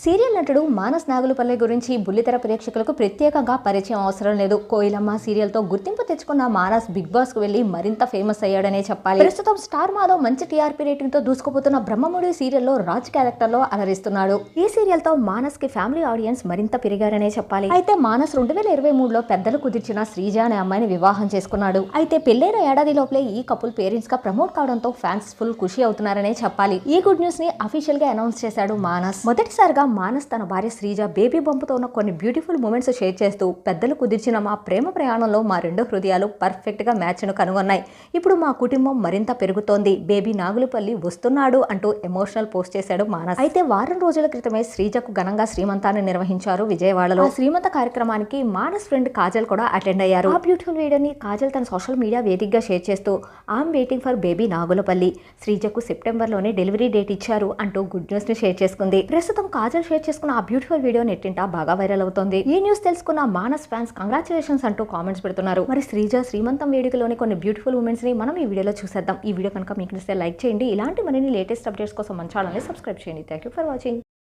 Serial నటుడు మానస్ నాగులపల్లి గురించి బుల్లితెర ప్రేక్షకులకు ప్రత్యేకంగా పరిచయం అవసరం లేదు. కోయిలమ్మ సీరియల్తో గుర్తింపు తెచ్చుకున్న మానస్ బిగ్ బాస్కు వెళ్ళి మరింత ఫేమస్ అయ్యాడనే చెప్పాలి. ప్రస్తుతం స్టార్ మాధవ్ మంచి టీఆర్పీ రేటింగ్తో దూసుకుపోతున్న బ్రహ్మముడి సీరియల్లో రాజ్ క్యారెక్టర్లో అలరిస్తున్నాడు. ఈ సీరియల్తో మానస్కి ఫ్యామిలీ ఆడియన్స్ మరింత పెరిగారనే చెప్పాలి. అయితే మానస్ రెండు వేల ఇరవై మూడులో పెద్దలు కుదిర్చిన శ్రీజ అనే అమ్మాయిని వివాహం చేసుకున్నాడు. అయితే పెళ్ళైన ఏడాది లోపలే ఈ కపుల్ పేరెంట్స్గా ప్రమోట్ కావడంతో ఫ్యాన్స్ ఫుల్ ఖుషి అవుతున్నారనే చెప్పాలి. ఈ గుడ్ న్యూస్ని అఫీషియల్గా అనౌన్స్ చేశాడు మానస్. మొదటిసారిగా మానస్ తన భార్య శ్రీజ బేబీ బొమ్మతో ఉన్న కొన్ని బ్యూటిఫుల్ మూమెంట్స్ షేర్ చేస్తూ పెద్దలు కుదిర్చిన మా ప్రేమ ప్రయాణంలో మా రెండు హృదయాలు పర్ఫెక్ట్గా కనుగొన్నాయి. ఇప్పుడు మా కుటుంబం మరింత పెరుగుతోంది. బేబీ నాగులపల్లి వస్తున్నాడు అంటూ ఎమోషనల్ పోస్ట్ చేశాడు మానస్. అయితే వారం రోజుల క్రితమే శ్రీజకు ఘనంగా శ్రీమంతాన్ని నిర్వహించారు విజయవాడలో. శ్రీమంత కార్యక్రమానికి మానస్ ఫ్రెండ్ కాజల్ కూడా అటెండ్ అయ్యారు. ఆ బ్యూటిఫుల్ వీడియోని కాజల్ తన సోషల్ మీడియా వేదికగా షేర్ చేస్తూ am waiting for baby Nagulapalli. శ్రీజకు సెప్టెంబర్లోనే డెలివరీ డేట్ ఇచ్చారు అంటూ గుడ్ న్యూస్ని షేర్ చేసుకుంది. ప్రస్తుతం కాజల్ కాజల్ షేర్ చేసుకున్న ఆ బ్యూటిఫుల్ వీడియో నెట్టింటా బాగా వైరల్ అవుతోంది. ఈ న్యూస్ తెలుసుకున్న మానస్ ఫ్యాన్స్ కంగ్రాచులేషన్స్ అంటూ కామెంట్స్ పెడుతున్నారు. మరి శ్రీజ శ్రీమంతం వేడుకలోని కొన్ని బ్యూటిఫుల్ ఉమెన్స్ని మనం ఈ వీడియోలో చూసేద్దాం. ఈ వీడియో కనుక మీకు నచ్చితే లైక్ చేయండి. ఇలాంటి మరిన్ని లేటెస్ట్ అప్డేట్స్ కోసం మన ఛానల్ని సబ్స్క్రైబ్ చేయండి. Thank you for watching